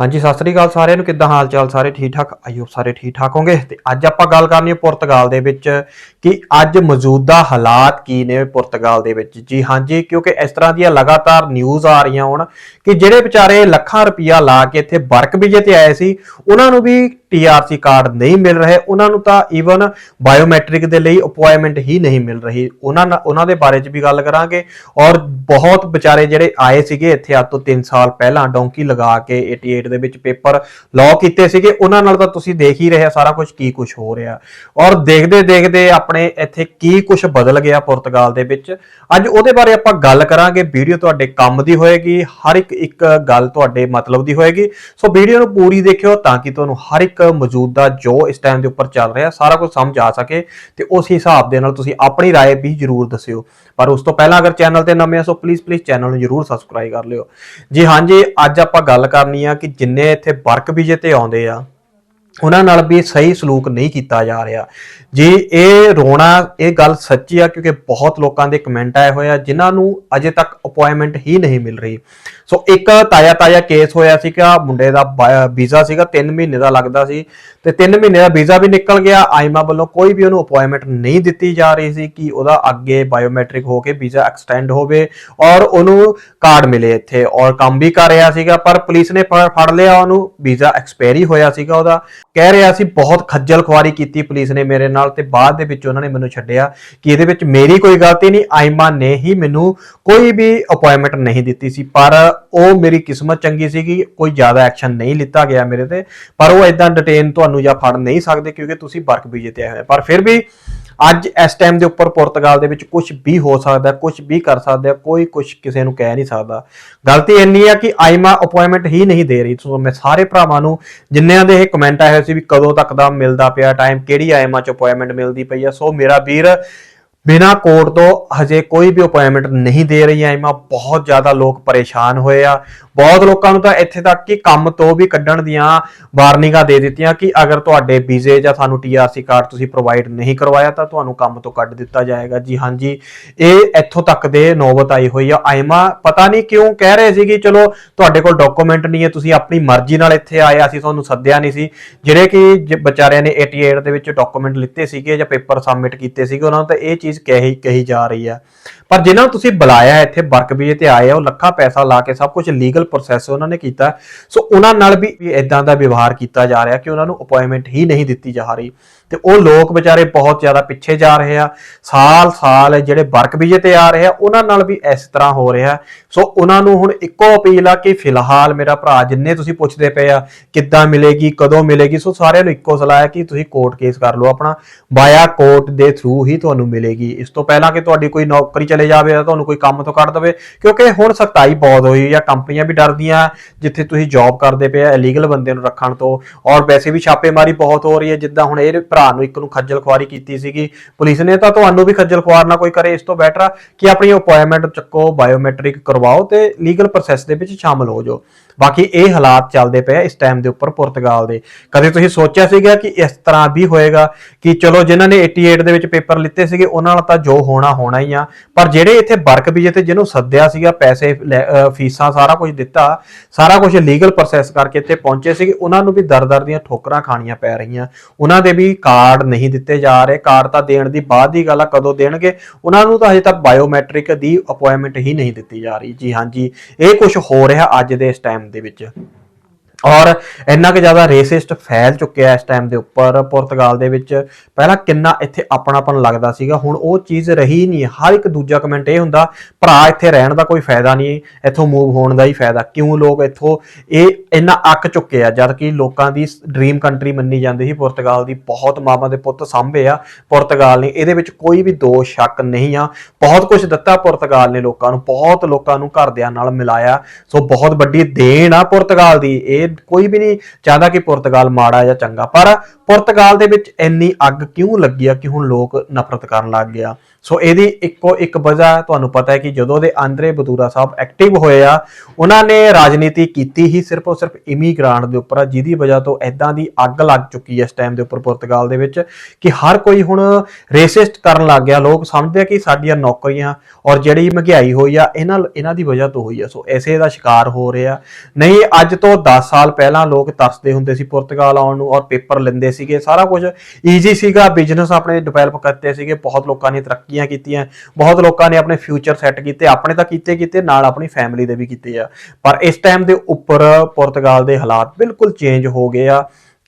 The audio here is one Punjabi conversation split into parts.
ਹਾਂਜੀ, ਸਤਿ ਸ੍ਰੀ ਅਕਾਲ ਸਾਰਿਆਂ ਨੂੰ। ਕਿੱਦਾਂ ਹਾਲ ਚਾਲ? ਸਾਰੇ ਠੀਕ ਠਾਕ? ਆਈਓ ਸਾਰੇ ਠੀਕ ਠਾਕ ਹੋਗੇ ਤੇ ਅੱਜ ਆਪਾਂ ਗੱਲ ਕਰਨੀ ਹੈ ਪੁਰਤਗਾਲ ਦੇ ਵਿੱਚ ਕਿ ਅੱਜ ਮੌਜੂਦਾ ਹਾਲਾਤ ਕੀ ਨੇ ਪੁਰਤਗਾਲ ਦੇ ਵਿੱਚ। ਜੀ ਹਾਂਜੀ, ਕਿਉਂਕਿ ਇਸ ਤਰ੍ਹਾਂ ਦੀਆਂ ਲਗਾਤਾਰ ਨਿਊਜ਼ ਆ ਰਹੀਆਂ ਹੁਣ ਕਿ ਜਿਹੜੇ ਵਿਚਾਰੇ ਲੱਖਾਂ ਰੁਪਈਆ ਲਾ ਕੇ ਇੱਥੇ ਵਰਕ ਵੀਜ਼ੇ ਤੇ ਆਏ ਸੀ, ਉਹਨਾਂ ਨੂੰ ਵੀ ਟੀਆਰਸੀ ਕਾਰਡ ਨਹੀਂ ਮਿਲ ਰਹੇ। ਉਹਨਾਂ ਨੂੰ ਤਾਂ ਈਵਨ ਬਾਇਓਮੈਟ੍ਰਿਕ ਦੇ ਲਈ ਅਪਾਇੰਟਮੈਂਟ ਹੀ ਨਹੀਂ ਮਿਲ ਰਹੀ। ਉਹਨਾਂ ਨਾਲ- ਉਹਨਾਂ ਦੇ ਬਾਰੇ 'ਚ ਵੀ ਗੱਲ ਕਰਾਂਗੇ। ਔਰ ਬਹੁਤ ਵਿਚਾਰੇ ਜਿਹੜੇ ਆਏ ਸੀਗੇ ਇੱਥੇ ਅੱਜ ਤੋਂ 3 ਸਾਲ ਪਹਿਲਾਂ, ਡੌਂਕੀ ਲਗਾ ਕੇ 88 ਦੇ ਵਿੱਚ ਪੇਪਰ ਲਾਅ ਕੀਤੇ ਸੀਗੇ ਉਹਨਾਂ ਨਾਲ ਤਾਂ ਤੁਸੀਂ ਦੇਖ ਹੀ ਰਹੇ ਆ ਸਾਰਾ ਕੁਝ ਕੀ ਕੁਝ ਹੋ ਰਿਹਾ ਔਰ ਦੇਖਦੇ ਦੇਖਦੇ ਆਪਣੇ ਇੱਥੇ ਕੀ ਕੁਝ ਬਦਲ ਗਿਆ ਪੁਰਤਗਾਲ ਦੇ ਵਿੱਚ ਅੱਜ ਉਹਦੇ ਬਾਰੇ ਆਪਾਂ ਗੱਲ ਕਰਾਂਗੇ ਵੀਡੀਓ ਤੁਹਾਡੇ ਕੰਮ ਦੀ ਹੋਏਗੀ ਹਰ ਇੱਕ ਇੱਕ ਗੱਲ ਤੁਹਾਡੇ ਮਤਲਬ ਦੀ ਹੋਏਗੀ ਸੋ ਵੀਡੀਓ ਨੂੰ ਪੂਰੀ ਦੇਖਿਓ ਤਾਂ ਕਿ ਤੁਹਾਨੂੰ ਹਰ ਇੱਕ ਮੌਜੂਦਾ ਜੋ ਇਸ ਟਾਈਮ ਦੇ ਉੱਪਰ ਚੱਲ ਰਿਹਾ ਸਾਰਾ ਕੁਝ ਸਮਝ ਆ ਸਕੇ ਤੇ ਉਸ ਹਿਸਾਬ ਦੇ ਨਾਲ ਤੁਸੀਂ ਆਪਣੀ رائے ਵੀ ਜਰੂਰ ਦੱਸਿਓ ਪਰ ਉਸ ਤੋਂ ਪਹਿਲਾਂ ਅਗਰ ਚੈਨਲ ਤੇ ਨਵੇਂ ਹੋ ਸੋ ਪਲੀਜ਼ ਪਲੀਜ਼ ਚੈਨਲ ਨੂੰ ਜਰੂਰ ਸਬਸਕ੍ਰਾਈਬ ਕਰ ਲਿਓ ਜੀ ਹਾਂਜੀ ਅੱਜ ਆਪਾਂ ਗੱਲ ਕਰਨੀ ਆ ਕਿ ਜਿੰਨੇ ਇੱਥੇ ਵਰਕ ਵੀਜ਼ੇ ਤੇ ਆਉਂਦੇ ਆ, ਉਹਨਾਂ ਨਾਲ ਵੀ ਸਹੀ ਸਲੂਕ ਨਹੀਂ ਕੀਤਾ ਜਾ ਰਿਹਾ। ਜੀ ਇਹ ਰੋਣਾ, ਇਹ ਗੱਲ ਸੱਚੀ ਆ, ਕਿਉਂਕਿ ਬਹੁਤ ਲੋਕਾਂ ਦੇ ਕਮੈਂਟ ਆਏ ਹੋਏ ਆ, ਜਿਨ੍ਹਾਂ ਨੂੰ ਅਜੇ ਤੱਕ ਅਪਾਇੰਟਮੈਂਟ ਹੀ ਨਹੀਂ ਮਿਲ ਰਹੀ। ਸੋ ਇੱਕ ਤਾਜ਼ਾ ਤਾਜ਼ਾ ਕੇਸ ਹੋਇਆ ਸੀ ਕਿ ਆ ਮੁੰਡੇ ਦਾ ਵੀਜ਼ਾ ਸੀਗਾ 3 ਮਹੀਨੇ ਦਾ ਲੱਗਦਾ ਸੀ। ਤੇ 3 ਮਹੀਨੇ ਦਾ ਵੀਜ਼ਾ ਵੀ ਨਿਕਲ ਗਿਆ। ਆਈਮਾ ਵੱਲੋਂ ਕੋਈ ਵੀ ਉਹਨੂੰ ਅਪਾਇੰਟਮੈਂਟ ਨਹੀਂ ਦਿੱਤੀ ਜਾ ਰਹੀ ਸੀ ਕਿ ਉਹਦਾ ਅੱਗੇ ਬਾਇਓਮੈਟ੍ਰਿਕ ਹੋ ਕੇ ਵੀਜ਼ਾ ਐਕਸਟੈਂਡ ਹੋਵੇ ਔਰ ਉਹਨੂੰ ਕਾਰਡ ਮਿਲੇ ਇੱਥੇ। ਔਰ ਕੰਮ ਵੀ ਕਰ ਰਿਹਾ ਸੀਗਾ, ਪਰ ਪੁਲਿਸ ਨੇ ਫ- ਫੜ ਲਿਆ ਉਹਨੂੰ। ਵੀਜ਼ਾ ਐਕਸਪਾਇਰੀ ਹੋਇਆ ਸੀਗਾ ਉਹਦਾ। ਕਹਿ ਰਿਹਾ ਸੀ, ਬਹੁਤ ਖੱਜਲ ਖੁਆਰੀ ਕੀਤੀ ਪੁਲਿਸ ਨੇ ਮੇਰੇ ਨਾਲ ਤੇ ਬਾਅਦ ਦੇ ਵਿੱਚ ਉਹਨਾਂ ਨੇ ਮੈਨੂੰ ਛੱਡਿਆ ਕਿ ਇਹਦੇ ਵਿੱਚ ਮੇਰੀ ਕੋਈ ਗਲਤੀ ਨਹੀਂ। ਆਇਮਾ ਨੇ ਹੀ ਮੈਨੂੰ ਕੋਈ ਵੀ ਅਪਾਇੰਟਮੈਂਟ ਨਹੀਂ ਦਿੱਤੀ ਸੀ, ਪਰ ਉਹ ਮੇਰੀ ਕਿਸਮਤ ਚੰਗੀ ਸੀਗੀ, ਕੋਈ ਜ਼ਿਆਦਾ ਐਕਸ਼ਨ ਨਹੀਂ ਲਿੱਤਾ ਗਿਆ ਮੇਰੇ ਤੇ, ਪਰ ਉਹ ਇਦਾਂ ਡਿਟੇਨ ਤੁਹਾਨੂੰ ਜਾਂ ਫੜ ਨਹੀਂ ਸਕਦੇ ਕਿਉਂਕਿ ਤੁਸੀਂ ਵਰਕ ਵੀਜ਼ੇ ਤੇ ਆਏ ਪਰ ਫਿਰ ਵੀ ਅੱਜ ਇਸ ਟਾਈਮ ਦੇ ਉੱਪਰ ਪੁਰਤਗਾਲ ਦੇ ਵਿੱਚ ਕੁਝ ਵੀ ਹੋ ਸਕਦਾ ਕੁਝ ਵੀ ਕਰ ਸਕਦਾ, ਕੋਈ ਕੁਝ ਕਿਸੇ ਨੂੰ ਕਹਿ ਨਹੀਂ ਸਕਦਾ। ਗਲਤੀ ਇੰਨੀ ਆ ਕਿ ਆਈਮਾ ਅਪਾਇੰਟਮੈਂਟ ਹੀ ਨਹੀਂ ਦੇ ਰਹੀ। ਸੋ ਮੈਂ ਸਾਰੇ ਭਰਾਵਾਂ ਨੂੰ ਜਿੰਨਿਆਂ ਦੇ ਇਹ ਕਮੈਂਟ ਆਏ ਸੀ ਵੀ ਕਦੋਂ ਤੱਕ ਦਾ ਮਿਲਦਾ ਪਿਆ ਟਾਈਮ ਕਿਹੜੀ ਆਈਮਾ ਚ ਅਪਾਇੰਟਮੈਂਟ ਮਿਲਦੀ ਪਈ ਆ। ਸੋ ਮੇਰਾ ਵੀਰ ਬਿਨਾ ਕੋਰਟ ਤੋਂ ਹਜੇ ਕੋਈ ਵੀ ਅਪਾਇੰਟਮੈਂਟ ਨਹੀਂ ਦੇ ਰਹੀ ਆਈਮਾ ਬਹੁਤ ਜ਼ਿਆਦਾ ਲੋਕ ਪਰੇਸ਼ਾਨ ਹੋਏ ਆ। ਬਹੁਤ ਲੋਕਾਂ ਨੂੰ ਤਾਂ ਇੱਥੇ ਤੱਕ ਕਿ ਕੰਮ ਤੋਂ ਵੀ ਕੱਢਣ ਦੀਆਂ ਵਾਰਨਿੰਗਾਂ ਦੇ ਦਿੱਤੀਆਂ ਕਿ ਅਗਰ ਤੁਹਾਡੇ ਵੀਜ਼ੇ ਜਾਂ ਤੁਹਾਨੂੰ ਟੀਆਰਸੀ ਕਾਰਡ ਤੁਸੀਂ ਪ੍ਰੋਵਾਈਡ ਨਹੀਂ ਕਰਵਾਇਆ ਤਾਂ ਤੁਹਾਨੂੰ ਕੰਮ ਤੋਂ ਕੱਢ ਦਿੱਤਾ ਜਾਏਗਾ। ਜੀ ਹਾਂਜੀ ਇਹ ਇੱਥੋਂ ਤੱਕ ਦੇ ਨੌਬਤ ਆਈ ਹੋਈ ਆ। ਆਈਮਾ ਪਤਾ ਨਹੀਂ ਕਿਉਂ ਕਹਿ ਰਹੇ ਸੀ ਕਿ ਚਲੋ ਤੁਹਾਡੇ ਕੋਲ ਡਾਕੂਮੈਂਟ ਨਹੀਂ ਹੈ, ਤੁਸੀਂ ਆਪਣੀ ਮਰਜ਼ੀ ਨਾਲ ਇੱਥੇ ਆਏ ਅਸੀਂ ਤੁਹਾਨੂੰ ਸੱਦਿਆ ਨਹੀਂ ਸੀ। ਜਿਹੜੇ ਕਿ ਜ- ਵਿਚਾਰਿਆਂ ਨੇ 88 ਦੇ ਵਿੱਚ ਡਾਕੂਮੈਂਟ ਲਿੱਤੇ ਸੀਗੇ ਜਾਂ ਪੇਪਰ ਸਬਮਿਟ ਕੀਤੇ ਸੀਗੇ, ਉਹਨਾਂ ਨੂੰ ਤਾਂ ਇਹ ਚੀਜ਼ ਕਹੀ ਕਹੀ ਜਾ ਰਹੀ ਹੈ ਪਰ ਜਿਨ੍ਹਾਂ ਨੂੰ ਤੁਸੀਂ ਬੁਲਾਇਆ ਇੱਥੇ ਵਰਕ ਵੀਜ਼ੇ ਤੇ ਆਏ ਆ, ਉਹ ਲੱਖਾਂ ਪੈਸਾ ਲਾ ਕੇ ਸਭ ਕੁਝ ਲੀਗਲ ਪ੍ਰੋਸੈਸ ਉਹਨਾਂ ਨੇ ਕੀਤਾ। ਸੋ ਉਹਨਾਂ ਨਾਲ ਵੀ ਇਦਾਂ ਦਾ ਵਿਵਹਾਰ ਕੀਤਾ ਜਾ ਰਿਹਾ ਕਿ ਉਹਨਾਂ ਨੂੰ ਅਪਾਇੰਟਮੈਂਟ ਹੀ ਨਹੀਂ ਦਿੱਤੀ ਜਾ ਰਹੀ। ਤੇ ਉਹ ਲੋਕ ਵਿਚਾਰੇ ਬਹੁਤ ਜ਼ਿਆਦਾ ਪਿੱਛੇ ਜਾ ਰਹੇ ਆ। ਸਾਲ ਸਾਲ ਜਿਹੜੇ ਵਰਕ ਵੀਜ਼ੇ ਤੇ ਆ ਰਹੇ ਆ, ਉਹਨਾਂ ਨਾਲ ਵੀ ਇਸ ਤਰ੍ਹਾਂ ਹੋ ਰਿਹਾ। ਸੋ ਉਹਨਾਂ ਨੂੰ ਹੁਣ ਇੱਕੋ ਅਪੀਲ ਆ ਕਿ ਫਿਲਹਾਲ ਮੇਰਾ ਭਰਾ, ਜਿੰਨੇ ਤੁਸੀਂ ਪੁੱਛਦੇ ਪਏ ਆ, ਕਿੱਦਾਂ ਮਿਲੇਗੀ, ਕਦੋਂ ਮਿਲੇਗੀ, ਸੋ ਸਾਰਿਆਂ ਨੂੰ ਇੱਕੋ ਸਲਾਹ ਹੈ ਕਿ ਤੁਸੀਂ ਕੋਰਟ ਕੇਸ ਕਰ ਲਓ ਆਪਣਾ। ਬਾਇਆ ਕੋਰਟ ਦੇ ਥਰੂ ਹੀ ਤੁਹਾਨੂੰ ਮਿਲੇਗੀ। ਇਸ ਤੋਂ ਪਹਿਲਾਂ ਕਿ ਤੁਹਾਡੀ ਕੋਈ ਨੌਕਰੀ ਚਲੇ ਜਾਵੇ ਜਾਂ ਤੁਹਾਨੂੰ ਕੋਈ ਕੰਮ ਤੋਂ ਕੱਢ ਦੇਵੇ। ਕਿਉਂਕਿ ਹੁਣ ਸਖਤਾਈ ਬਹੁਤ ਹੋਈ ਆ, ਕੰਪਨੀਆਂ ਵੀ ਡਰਦੀਆਂ, ਜਿੱਥੇ ਤੁਸੀਂ ਜੌਬ ਕਰਦੇ ਪਏ ਆ ਇਲੀਗਲ ਬੰਦੇ ਨੂੰ ਰੱਖਣ ਤੋਂ। ਔਰ ਵੈਸੇ ਵੀ ਛਾਪੇਮਾਰੀ ਬਹੁਤ ਹੋ ਰਹੀ ਹੈ, ਜਿੱਦਾਂ ਹੁਣ ਇਹ ਭਰਾ ਨੂੰ ਇੱਕ ਨੂੰ ਖੱਜਲ ਖੁਆਰੀ ਕੀਤੀ ਸੀਗੀ। ਪੁਲਿਸ ਨੇ ਤਾਂ ਤੁਹਾਨੂੰ ਵੀ ਖੱਜਲ ਖੁਆਰ ਨਾ ਕੋਈ ਕਰੇ, ਇਸ ਤੋਂ ਬੈਟਰ ਆ ਕਿ ਆਪਣੀ ਅਪਾਇੰਟਮੈਂਟ ਚੱਕੋ ਬਾਇਓਮੈਟ੍ਰਿਕ ਕਰਵਾਓ ਤੇ ਲੀਗਲ ਪ੍ਰੋਸੈਸ ਦੇ ਵਿੱਚ ਸ਼ਾਮਲ ਹੋ ਜਾਓ। ਬਾਕੀ ਇਹ ਹਾਲਾਤ ਚੱਲਦੇ ਪਏ ਇਸ ਟਾਈਮ ਦੇ ਉੱਪਰ ਪੁਰਤਗਾਲ ਦੇ। ਕਦੇ ਤੁਸੀਂ ਸੋਚਿਆ ਸੀਗਾ ਕਿ ਇਸ ਤਰ੍ਹਾਂ ਵੀ ਹੋਏਗਾ ਕਿ ਚਲੋ ਜਿਨ੍ਹਾਂ ਨੇ 88 ਦੇ ਵਿੱਚ ਪੇਪਰ ਲਿੱਤੇ ਸੀਗੇ, ਉਹਨਾਂ ਨਾਲ ਤਾਂ ਜੋ ਹੋਣਾ ਹੋਣਾ ਹੀ ਆ। ਪਰ ਜਿਹੜੇ ਇੱਥੇ ਵਰਕ ਵੀਜ਼ੇ ਤੇ ਜਿਹਨੂੰ ਸੱਦਿਆ ਸੀਗਾ, ਪੈਸੇ ਫੀਸਾਂ, ਸਾਰਾ ਕੁਝ ਦਿੱਤਾ, ਸਾਰਾ ਕੁਝ ਲੀਗਲ ਪ੍ਰੋਸੈਸ ਕਰਕੇ ਇੱਥੇ ਪਹੁੰਚੇ ਸੀਗੇ, ਉਹਨਾਂ ਨੂੰ ਵੀ ਦਰ-ਦਰ ਦੀਆਂ ਠੋਕਰਾਂ ਖਾਣੀਆਂ ਪੈ ਰਹੀਆਂ। ਉਹਨਾਂ ਦੇ ਵੀ ਕਾਰਡ ਨਹੀਂ ਦਿੱਤੇ ਜਾ ਰਹੇ। ਕਾਰਡ ਤਾਂ ਦੇਣ ਦੀ ਬਾਅਦ ਦੀ ਗੱਲ ਆ, ਕਦੋਂ ਦੇਣਗੇ, ਉਹਨਾਂ ਨੂੰ ਤਾਂ ਹਜੇ ਤੱਕ ਬਾਇਓਮੈਟ੍ਰਿਕ ਦੀ ਅਪਾਇੰਟਮੈਂਟ ਹੀ ਨਹੀਂ ਦਿੱਤੀ ਜਾ ਰਹੀ। ਜੀ ਹਾਂਜੀ ਇਹ ਕੁਝ ਹੋ ਰਿਹਾ ਅੱਜ ਦੇ ਇਸ ਟਾਈਮ ਦੇ ਵਿੱਚ। ਔਰ ਇੰਨਾ ਕਿ ਜ਼ਿਆਦਾ ਰੇਸਿਸਟ ਫੈਲ ਚੁੱਕਿਆ ਇਸ ਟਾਈਮ ਦੇ ਉੱਪਰ ਪੁਰਤਗਾਲ ਦੇ ਵਿੱਚ। ਪਹਿਲਾਂ ਕਿੰਨਾ ਇੱਥੇ ਆਪਣਾਪਨ ਲੱਗਦਾ ਸੀਗਾ, ਹੁਣ ਉਹ ਚੀਜ਼ ਰਹੀ ਨਹੀਂ ਹਰ ਇੱਕ ਦੂਜਾ ਕਮੈਂਟ ਇਹ ਹੁੰਦਾ, ਭਰਾ ਇੱਥੇ ਰਹਿਣ ਦਾ ਕੋਈ ਫਾਇਦਾ ਨਹੀਂ ਇੱਥੋਂ ਮੂਵ ਹੋਣ ਦਾ ਹੀ ਫਾਇਦਾ। ਕਿਉਂ ਲੋਕ ਇੱਥੋਂ ਇਹ ਇੰਨਾ ਅੱਕ ਚੁੱਕੇ ਆ, ਜਦ ਕਿ ਲੋਕਾਂ ਦੀ ਡ੍ਰੀਮ ਕੰਟਰੀ ਮੰਨੀ ਜਾਂਦੀ ਸੀ ਪੁਰਤਗਾਲ ਦੀ। ਬਹੁਤ ਮਾਵਾਂ ਦੇ ਪੁੱਤ ਸਾਂਭੇ ਆ ਪੁਰਤਗਾਲ ਨੇ। ਇਹਦੇ ਵਿੱਚ ਕੋਈ ਵੀ ਦੋ ਸ਼ੱਕ ਨਹੀਂ ਆ। ਬਹੁਤ ਕੁਝ ਦਿੱਤਾ ਪੁਰਤਗਾਲ ਨੇ ਲੋਕਾਂ ਨੂੰ, ਬਹੁਤ ਲੋਕਾਂ ਨੂੰ ਘਰਦਿਆਂ ਨਾਲ ਮਿਲਾਇਆ। ਸੋ ਬਹੁਤ ਵੱਡੀ ਦੇਣ ਆ ਪੁਰਤਗਾਲ ਦੀ। ਇਹ ਕੋਈ ਵੀ ਨਹੀਂ ਚਾਹਦਾ ਕਿ ਪੁਰਤਗਾਲ ਮਾੜਾ ਜਾਂ ਚੰਗਾ ਪਰ ਪੁਰਤਗਾਲ ਦੇ ਵਿੱਚ ਇੰਨੀ ਅੱਗ ਕਿਉਂ ਲੱਗੀ ਆ ਕਿ ਹੁਣ ਲੋਕ ਨਫ਼ਰਤ ਕਰਨ ਲੱਗ ਗਿਆ ਸੋ ਇਹਦੀ ਇੱਕੋ ਇੱਕ ਵਜ੍ਹਾ ਤੁਹਾਨੂੰ ਪਤਾ ਹੈ ਕਿ ਜਦੋਂ ਦੇ ਆਂਦਰੇ ਬਦੂਰਾ ਸਾਹਿਬ ਐਕਟਿਵ ਹੋਏ ਆ, ਉਹਨਾਂ ਨੇ ਰਾਜਨੀਤੀ ਕੀਤੀ ਹੀ ਸਿਰਫ ਔਰ ਸਿਰਫ ਇਮੀਗ੍ਰਾਂਟ ਦੇ ਉੱਪਰ ਆ, ਜਿਹਦੀ ਵਜ੍ਹਾ ਤੋਂ ਐਦਾਂ ਦੀ ਅੱਗ ਲੱਗ ਚੁੱਕੀ ਹੈ ਇਸ ਟਾਈਮ ਦੇ ਉੱਪਰ ਪੁਰਤਗਾਲ ਦੇ ਵਿੱਚ ਕਿ ਹਰ ਕੋਈ ਹੁਣ ਰੇਸਿਸਟ ਕਰਨ ਲੱਗ ਗਿਆ। ਲੋਕ ਸਮਝਦੇ ਆ ਕਿ ਸਾਡੀਆਂ ਨੌਕਰੀਆਂ ਔਰ ਜਿਹੜੀ ਮਹਿੰਗਾਈ ਹੋਈ ਆ, ਇਹਨਾਂ ਇਹਨਾਂ ਦੀ ਵਜ੍ਹਾ ਤੋਂ ਹੋਈ ਆ। ਸੋ ਐਸੇ ਦਾ ਸ਼ਿਕਾਰ ਹੋ ਰਿਹਾ ਨਹੀਂ, ਅੱਜ ਤੋਂ 10 ਸਾਲ ਪਹਿਲਾਂ ਲੋਕ ਤਰਸਦੇ ਹੁੰਦੇ ਸੀ ਪੁਰਤਗਾਲ ਆਉਣ ਨੂੰ ਔਰ ਪੇਪਰ ਲੈਂਦੇ ਸੀਗੇ, ਸਾਰਾ ਕੁਝ ਈਜ਼ੀ ਸੀਗਾ। ਬਿਜ਼ਨਸ ਆਪਣੇ ਡਿਵੈਲਪ ਕਰਤੇ ਸੀਗੇ, ਬਹੁਤ ਲੋਕਾਂ ਨੇ ਤਰੱਕੀਆਂ ਕੀਤੀਆਂ, ਬਹੁਤ ਲੋਕਾਂ ਨੇ ਆਪਣੇ ਫਿਊਚਰ ਸੈੱਟ ਕੀਤੇ, ਆਪਣੇ ਤਾਂ ਕੀਤੇ ਕੀਤੇ, ਨਾਲ ਆਪਣੀ ਫੈਮਿਲੀ ਦੇ ਵੀ ਕੀਤੇ ਆ। ਪਰ ਇਸ ਟਾਈਮ ਦੇ ਉੱਪਰ ਪੁਰਤਗਾਲ ਦੇ ਹਾਲਾਤ ਬਿਲਕੁਲ ਚੇਂਜ ਹੋ ਗਏ ਆ।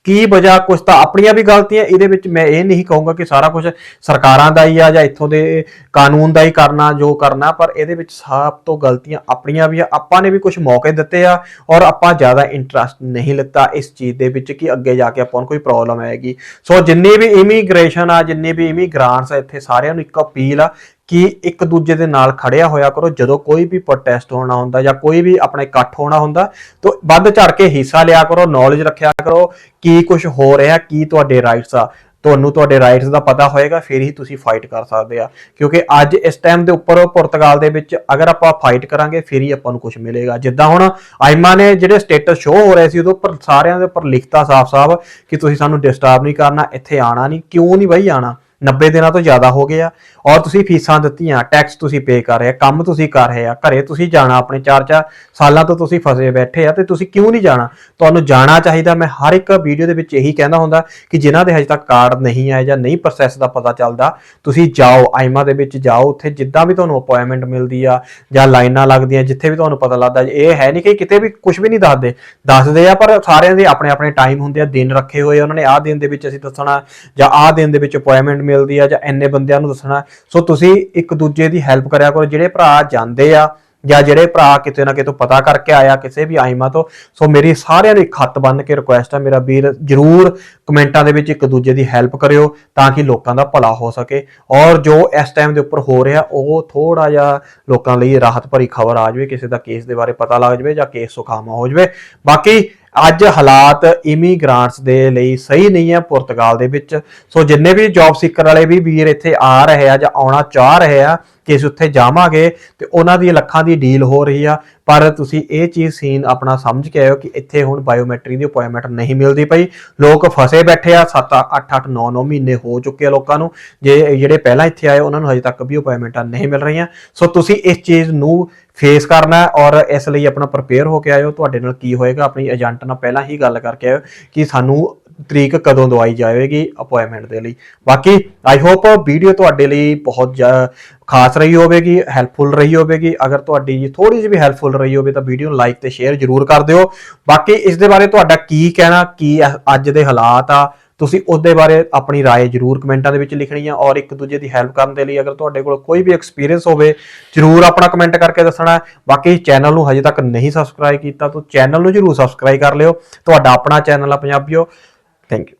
ਕੀ ਵਜ੍ਹਾ ਕੁਝ ਤਾਂ ਆਪਣੀਆਂ ਵੀ ਗਲਤੀਆਂ, ਇਹਦੇ ਵਿੱਚ ਮੈਂ ਇਹ ਨਹੀਂ ਕਹੂੰਗਾ ਕਿ ਸਾਰਾ ਕੁਝ ਸਰਕਾਰਾਂ ਦਾ ਹੀ ਆ ਜਾਂ ਇੱਥੋਂ ਦੇ ਕਾਨੂੰਨ ਦਾ ਹੀ ਕਰਨਾ, ਜੋ ਕਰਨਾ, ਪਰ ਇਹਦੇ ਵਿੱਚ ਸਭ ਤੋਂ ਗਲਤੀਆਂ ਆਪਣੀਆਂ ਵੀ ਆ। ਆਪਾਂ ਨੇ ਵੀ ਕੁਝ ਮੌਕੇ ਦਿੱਤੇ ਆ ਔਰ ਆਪਾਂ ਜ਼ਿਆਦਾ ਇੰਟਰਸਟ ਨਹੀਂ ਲਿੱਤਾ ਇਸ ਚੀਜ਼ ਦੇ ਵਿੱਚ ਕਿ ਅੱਗੇ ਜਾ ਕੇ ਆਪਾਂ ਨੂੰ ਕੋਈ ਪ੍ਰੋਬਲਮ ਆਏਗੀ। ਸੋ ਜਿੰਨੀ ਵੀ ਇਮੀਗ੍ਰੇਸ਼ਨ ਆ, ਜਿੰਨੇ ਵੀ ਇਮੀਗ੍ਰਾਂਟਸ ਆ, ਇੱਥੇ ਸਾਰਿਆਂ ਨੂੰ ਇੱਕ ਅਪੀਲ ਆ ਕਿ ਇੱਕ ਦੂਜੇ ਦੇ ਨਾਲ ਖੜਿਆ ਹੋਇਆ ਕਰੋ, ਜਦੋਂ ਕੋਈ ਵੀ ਪ੍ਰੋਟੈਸਟ ਹੋਣਾ ਹੁੰਦਾ ਜਾਂ ਕੋਈ ਵੀ ਆਪਣਾ ਇਕੱਠ ਹੋਣਾ ਹੁੰਦਾ, ਤਾਂ ਵੱਧ ਚੜ ਕੇ ਹਿੱਸਾ ਲਿਆ ਕਰੋ ਨੌਲੇਜ ਰੱਖਿਆ ਕਰੋ, ਕੀ ਕੁਝ ਹੋ ਰਿਹਾ, ਕੀ ਤੁਹਾਡੇ ਰਾਈਟਸ ਆ। ਤੁਹਾਨੂੰ ਤੁਹਾਡੇ ਰਾਈਟਸ ਦਾ ਪਤਾ ਹੋਏਗਾ, ਫਿਰ ਹੀ ਤੁਸੀਂ ਫਾਈਟ ਕਰ ਸਕਦੇ ਆ। ਕਿਉਂਕਿ ਅੱਜ ਇਸ ਟਾਈਮ ਦੇ ਉੱਪਰ ਪੁਰਤਗਾਲ ਦੇ ਵਿੱਚ ਅਗਰ ਆਪਾਂ ਫਾਈਟ ਕਰਾਂਗੇ, ਫਿਰ ਹੀ ਆਪਾਂ ਨੂੰ ਕੁਝ ਮਿਲੇਗਾ। ਜਿੱਦਾਂ ਹੁਣ ਆਇਮਾ ਨੇ ਜਿਹੜੇ ਸਟੇਟਸ ਸ਼ੋ ਹੋ ਰਹੇ ਸੀ, ਉਹਦੇ ਉੱਪਰ ਸਾਰਿਆਂ ਦੇ ਉੱਪਰ ਲਿਖਤਾ ਸਾਫ਼-ਸਾਫ਼ ਕਿ ਤੁਸੀਂ ਸਾਨੂੰ ਡਿਸਟਰਬ ਨਹੀਂ ਕਰਨਾ, ਇੱਥੇ ਆਣਾ ਨਹੀਂ। ਕਿਉਂ ਨਹੀਂ ਬਈ ਆਣਾ 90 ਦਿਨਾਂ ਤੋਂ ਜ਼ਿਆਦਾ ਹੋ ਗਏ ਆ ਔਰ ਤੁਸੀਂ ਫੀਸਾਂ ਦਿੱਤੀਆਂ ਟੈਕਸ ਤੁਸੀਂ ਪੇ ਕਰ ਰਹੇ ਆ, ਕੰਮ ਤੁਸੀਂ ਕਰ ਰਹੇ ਆ, ਘਰੇ ਤੁਸੀਂ ਜਾਣਾ ਆਪਣੇ 4-4 ਸਾਲਾਂ ਤੋਂ ਤੁਸੀਂ ਫਸੇ ਬੈਠੇ ਆ ਤੇ ਤੁਸੀਂ ਕਿਉਂ ਨਹੀਂ ਜਾਣਾ? ਤੁਹਾਨੂੰ ਜਾਣਾ ਚਾਹੀਦਾ, ਮੈਂ ਹਰ ਇੱਕ ਵੀਡੀਓ ਦੇ ਵਿੱਚ ਇਹੀ ਕਹਿੰਦਾ ਹੁੰਦਾ ਕਿ ਜਿਨ੍ਹਾਂ ਦੇ ਹਜੇ ਤੱਕ ਕਾਰਡ ਨਹੀਂ ਆਏ ਜਾਂ ਨਹੀਂ ਪ੍ਰੋਸੈਸ ਦਾ ਪਤਾ ਚੱਲਦਾ, ਤੁਸੀਂ ਜਾਓ, ਆਈਮਾ ਦੇ ਵਿੱਚ ਜਾਓ, ਉੱਥੇ ਜਿੱਦਾਂ ਵੀ ਤੁਹਾਨੂੰ ਅਪਾਇੰਟਮੈਂਟ ਮਿਲਦੀ ਆ ਜਾਂ ਲਾਈਨਾਂ ਲੱਗਦੀਆਂ, ਜਿੱਥੇ ਵੀ ਤੁਹਾਨੂੰ ਪਤਾ ਲੱਗਦਾ, ਇਹ ਹੈ ਨਹੀਂ ਕਿ ਕਿਤੇ ਵੀ ਕੁਝ ਵੀ ਨਹੀਂ ਦੱਸਦੇ। ਦੱਸਦੇ ਆ, ਪਰ ਸਾਰਿਆਂ ਦੇ ਆਪਣੇ ਆਪਣੇ ਟਾਈਮ ਹੁੰਦੇ ਆ, ਦਿਨ ਰੱਖੇ ਹੋਏ ਉਹਨਾਂ ਨੇ ਆਹ ਦਿਨ ਦੇ ਵਿੱਚ ਅਸੀਂ ਦੱਸਣਾ ਜਾਂ ਆਹ ਦਿਨ ਦੇ ਵਿੱਚ ਅਪਾਇੰਟਮੈਂਟ ਮਿਲਦੀ ਆ ਜਾਂ ਇੰਨੇ ਬੰਦਿਆਂ ਨੂੰ ਦੱਸਣਾ। ਸੋ ਤੁਸੀਂ ਇੱਕ ਦੂਜੇ ਦੀ ਹੈਲਪ ਕਰਿਆ ਕਰੋ। ਜਿਹੜੇ ਭਰਾ ਜਾਂਦੇ ਆ ਜਾਂ ਜਿਹੜੇ ਭਰਾ ਕਿਤੇ ਨਾ ਕਿਤੇ ਪਤਾ ਕਰਕੇ ਆਇਆ ਕਿਸੇ ਵੀ ਆਈਮਾ ਤੋਂ, ਸੋ ਮੇਰੀ ਸਾਰਿਆਂ ਨੂੰ ਇੱਕ ਹੱਥ ਬੰਨ ਕੇ ਰਿਕੁਐਸਟ ਆ। ਮੇਰਾ ਵੀਰ ਜਰੂਰ ਕਮੈਂਟਾਂ ਦੇ ਵਿੱਚ ਇੱਕ ਦੂਜੇ ਦੀ ਹੈਲਪ ਕਰਿਓ ਤਾਂ ਕਿ ਲੋਕਾਂ ਦਾ ਭਲਾ ਹੋ ਸਕੇ। ਔਰ ਜੋ ਇਸ ਟਾਈਮ ਦੇ ਉੱਪਰ ਹੋ ਰਿਹਾ, ਉਹ ਥੋੜਾ ਜਿਹਾ ਲੋਕਾਂ ਲਈ ਰਾਹਤ ਭਰੀ ਖਬਰ ਆ ਜਾਵੇ। ਕਿਸੇ ਦਾ ਕੇਸ ਦੇ ਬਾਰੇ ਪਤਾ ਲੱਗ ਜਾਵੇ ਜਾਂ ਕੇਸ ਸੁਖਾਮਾ ਹੋ ਜਾਵੇ। ਬਾਕੀ ਅੱਜ ਹਾਲਾਤ ਇਮੀਗ੍ਰਾਂਟਸ ਦੇ ਲਈ ਸਹੀ ਨਹੀਂ ਹੈ ਪੁਰਤਗਾਲ ਦੇ ਵਿੱਚ। ਸੋ ਜਿੰਨੇ ਵੀ ਜੌਬ ਸੀਕਰ ਵਾਲੇ ਵੀ ਵੀਰ ਇੱਥੇ ਆ ਰਹੇ ਆ ਜਾਂ ਆਉਣਾ ਚਾਹ ਰਹੇ ਆ, ਕਿ ਅਸੀਂ ਉੱਥੇ ਜਾਵਾਂਗੇ ਤੇ ਉਹਨਾਂ ਦੀ ਲੱਖਾਂ ਦੀ ਡੀਲ ਹੋ ਰਹੀ ਆ। ਪਰ ਤੁਸੀਂ ਇਹ ਚੀਜ਼ ਸੀਨ ਆਪਣਾ ਸਮਝ ਕੇ ਆਇਓ ਕਿ ਇੱਥੇ ਹੁਣ ਬਾਇਓਮੈਟ੍ਰਿਕ ਦੀ ਅਪਾਇੰਟਮੈਂਟ ਨਹੀਂ ਮਿਲਦੀ ਪਈ। ਲੋਕ ਫਸੇ ਬੈਠੇ ਆ 7 8 8 9 9 ਮਹੀਨੇ ਹੋ ਚੁੱਕੇ ਆ ਲੋਕਾਂ ਨੂੰ। ਜੇ ਜਿਹੜੇ ਪਹਿਲਾਂ ਇੱਥੇ ਆਏ, ਉਹਨਾਂ ਨੂੰ ਹਜੇ ਤੱਕ ਵੀ ਅਪਾਇੰਟਮੈਂਟਾਂ ਨਹੀਂ ਮਿਲ ਰਹੀਆਂ। ਸੋ ਤੁਸੀਂ ਇਸ ਚੀਜ਼ ਨੂੰ ਫੇਸ ਕਰਨਾ ਔਰ ਇਸ ਲਈ ਆਪਣਾ ਪ੍ਰਪੇਅਰ ਹੋ ਕੇ ਆਇਓ। ਤੁਹਾਡੇ ਨਾਲ ਕੀ ਹੋਏਗਾ, ਆਪਣੀ ਏਜੰਟ ਨਾਲ ਪਹਿਲਾਂ ਹੀ ਗੱਲ ਕਰਕੇ ਆਇਓ ਕਿ ਸਾਨੂੰ ਤਰੀਕ ਕਦੋਂ ਦਵਾਈ ਜਾਵੇਗੀ ਅਪਾਇੰਟਮੈਂਟ ਦੇ ਲਈ ਬਾਕੀ ਆਈ ਹੋਪ ਵੀਡੀਓ ਤੁਹਾਡੇ ਲਈ ਬਹੁਤ ਜ਼ਿਆ- ਖਾਸ ਰਹੀ ਹੋਵੇਗੀ ਹੈਲਪਫੁਲ ਰਹੀ ਹੋਵੇਗੀ ਅਗਰ ਤੁਹਾਡੀ ਜੀ ਥੋੜੀ ਜਿਹੀ ਵੀ ਹੈਲਪਫੁਲ ਰਹੀ ਹੋਵੇ ਤਾਂ ਵੀਡੀਓ ਨੂੰ ਲਾਈਕ ਤੇ ਸ਼ੇਅਰ ਜਰੂਰ ਕਰ ਦਿਓ ਬਾਕੀ ਇਸ ਦੇ ਬਾਰੇ ਤੁਹਾਡਾ ਕੀ ਕਹਿਣਾ ਕੀ ਅ- ਅੱਜ ਦੇ ਹਾਲਾਤ ਆ ਤੁਸੀਂ ਉਸ ਦੇ ਬਾਰੇ ਆਪਣੀ رائے ਜਰੂਰ ਕਮੈਂਟਾਂ ਦੇ ਵਿੱਚ ਲਿਖਣੀ ਆ ਔਰ ਇੱਕ ਦੂਜੇ ਦੀ ਹੈਲਪ ਕਰਨ ਦੇ ਲਈ ਅਗਰ ਤੁਹਾਡੇ ਕੋਲ ਕੋਈ ਵੀ ਐਕਸਪੀਰੀਅੰਸ ਹੋਵੇ ਜਰੂਰ ਆਪਣਾ ਕਮੈਂਟ ਕਰਕੇ ਦੱਸਣਾ ਹੈ। ਬਾਕੀ ਚੈਨਲ ਨੂੰ ਹਜੇ ਤੱਕ ਨਹੀਂ ਸਬਸਕ੍ਰਾਈਬ ਕੀਤਾ ਤਾਂ ਚੈਨਲ ਨੂੰ ਜਰੂਰ ਸਬਸਕ੍ਰਾਈਬ ਕਰ ਲਿਓ ਤੁਹਾਡਾ ਆਪਣਾ ਚੈਨਲ ਆ ਪੰਜਾਬੀਓ Thank you.